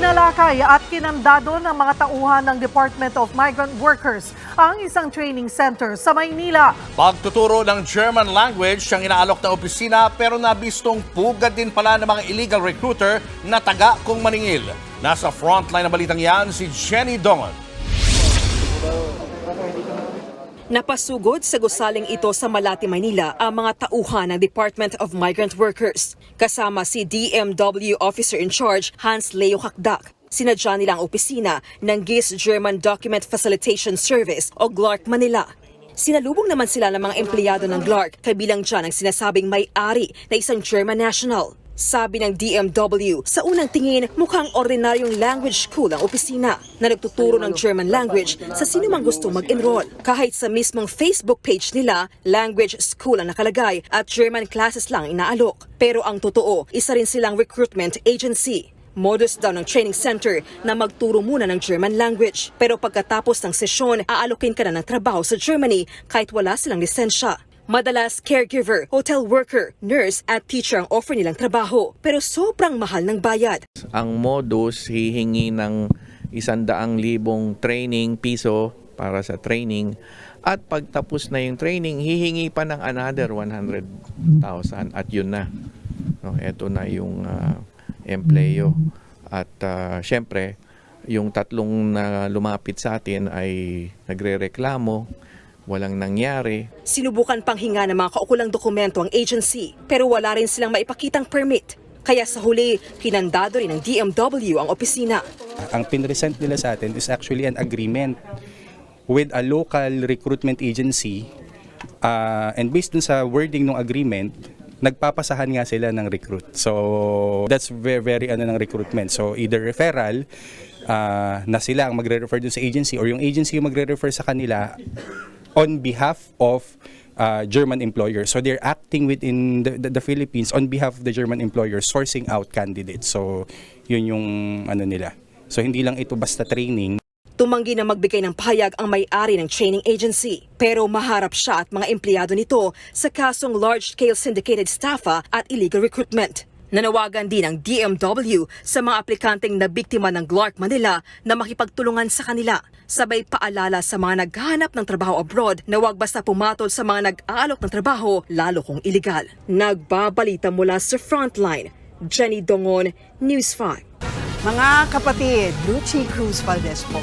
Tinalakay at kinandado ng mga tauhan ng Department of Migrant Workers ang isang training center sa Maynila. Pagtuturo ng German language ang inaalok na opisina pero nabistong pugad din pala ng mga illegal recruiter na taga kung maningil. Nasa frontline ng balitang yan si Jenny Dongan. Napasugod sa gusaling ito sa Malati, Maynila ang mga tauhan ng Department of Migrant Workers kasama si DMW Officer in Charge Hans Leo Hakdak. Sinadya nilang opisina ng GIS German Document Facilitation Service o GLARC Manila. Sinalubong naman sila ng mga empleyado ng GLARC kabilang dyan ang sinasabing may-ari na isang German national. Sabi ng DMW, sa unang tingin mukhang ordinaryong language school ang opisina na nagtuturo ng German language sa sino mang gusto mag-enroll. Kahit sa mismong Facebook page nila, language school ang nakalagay at German classes lang inaalok. Pero ang totoo, isa rin silang recruitment agency. Modus daw ng training center na magturo muna ng German language. Pero pagkatapos ng sesyon, aalokin ka na ng trabaho sa Germany kahit wala silang lisensya. Madalas caregiver, hotel worker, nurse at teacher ang offer nilang trabaho pero sobrang mahal ng bayad. ang modus hihingi ng isandaang libong training piso para sa training at pagtapos na yung training hihingi pa ng another 100,000 at yun na no ito na yung ah, empleyo at ah, syempre yung tatlong na lumapit sa atin ay nagrereklamo walang nangyari Sinubukan pang hinga ng mga kaukulang dokumento ang agency pero wala rin silang maipakitang permit. Kaya sa huli, kinandado rin ng DMW ang opisina. Ang pinresent nila sa atin is actually an agreement with a local recruitment agency uh, and based dun sa wording ng agreement, nagpapasahan nga sila ng recruit. So that's very, very ano ng recruitment. So either referral uh, na sila ang magre-refer dun sa agency or yung agency yung magre-refer sa kanila on behalf of uh, German employers. So they're acting within the, the, the Philippines on behalf of the German employers, sourcing out candidates. So yun yung ano nila. So hindi lang ito basta training, Tumanggi na magbigay ng pahayag ang may-ari ng training agency. Pero maharap siya at mga empleyado nito sa kasong large-scale syndicated staffa at illegal recruitment. Nanawagan din ang DMW sa mga aplikanteng na biktima ng Glark Manila na makipagtulungan sa kanila. Sabay paalala sa mga naghahanap ng trabaho abroad na huwag basta pumatol sa mga nag-aalok ng trabaho lalo kung illegal. Nagbabalita mula sa Frontline, Jenny Dongon, News 5. Mga kapatid, Lucy Cruz Valdez po,